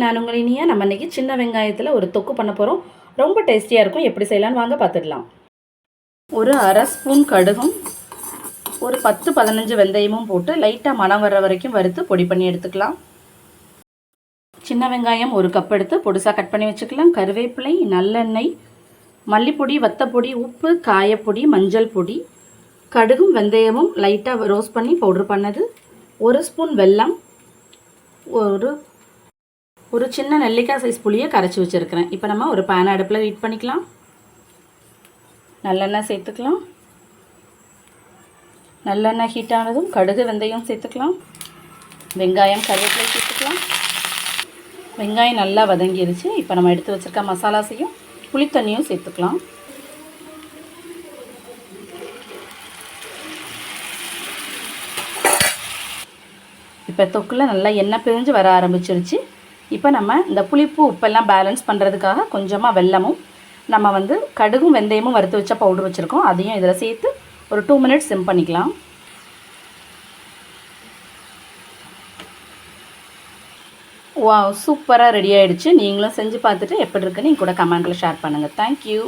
நான் உங்கள் இனியா நம்ம இன்றைக்கி சின்ன வெங்காயத்தில் ஒரு தொக்கு பண்ண போகிறோம் ரொம்ப டேஸ்டியாக இருக்கும். எப்படி செய்யலான்னு வாங்க பார்த்துடலாம். ஒரு அரை ஸ்பூன் கடுகும் ஒரு பத்து பதினஞ்சு வெந்தயமும் போட்டு லைட்டாக மனம் வர்ற வரைக்கும் வறுத்து பொடி பண்ணி எடுத்துக்கலாம். சின்ன வெங்காயம் ஒரு கப் எடுத்து பொடிசாக கட் பண்ணி வச்சுக்கலாம். கருவேப்பிலை நல்லெண்ணெய் மல்லிப்பொடி வத்தப்பொடி உப்பு காயப்பொடி மஞ்சள் பொடி. கடுகும் வெந்தயமும் லைட்டாக ரோஸ்ட் பண்ணி பவுட்ரு பண்ணது. ஒரு ஸ்பூன் வெல்லம் ஒரு ஒரு சின்ன நெல்லிக்காய் சைஸ் புளியை கரைச்சி வச்சுருக்கிறேன். இப்போ நம்ம ஒரு பேன் அடுப்பில் ஹீட் பண்ணிக்கலாம். நல்லெண்ணெய் சேர்த்துக்கலாம். நல்லெண்ணெய் ஹீட் ஆனதும் கடுகு வெந்தயம் சேர்த்துக்கலாம். வெங்காயம் கருவேப்பிலை சேர்த்துக்கலாம். வெங்காயம் நல்லா வதங்கிருச்சு. இப்போ நம்ம எடுத்து வச்சுருக்க மசாலாஸையும் புளித்தண்ணியும் சேர்த்துக்கலாம். இப்போ தொக்கில் நல்லா எண்ணெய் பிரிஞ்சு வர ஆரம்பிச்சிருச்சு. இப்போ நம்ம இந்த புளிப்பு உப்பெல்லாம் பேலன்ஸ் பண்ணுறதுக்காக கொஞ்சமாக வெல்லமும் நம்ம வந்து கடுகும் வெந்தயமும் வறுத்து வச்ச பவுடர் வச்சுருக்கோம். அதையும் இதில் சேர்த்து ஒரு டூ மினிட்ஸ் சிம் பண்ணிக்கலாம். வா சூப்பராக ரெடி ஆகிடுச்சு நீங்களும் செஞ்சு பார்த்துட்டு எப்படி இருக்குன்னு கூட கமெண்ட்டில் ஷேர் பண்ணுங்கள் தேங்க்யூ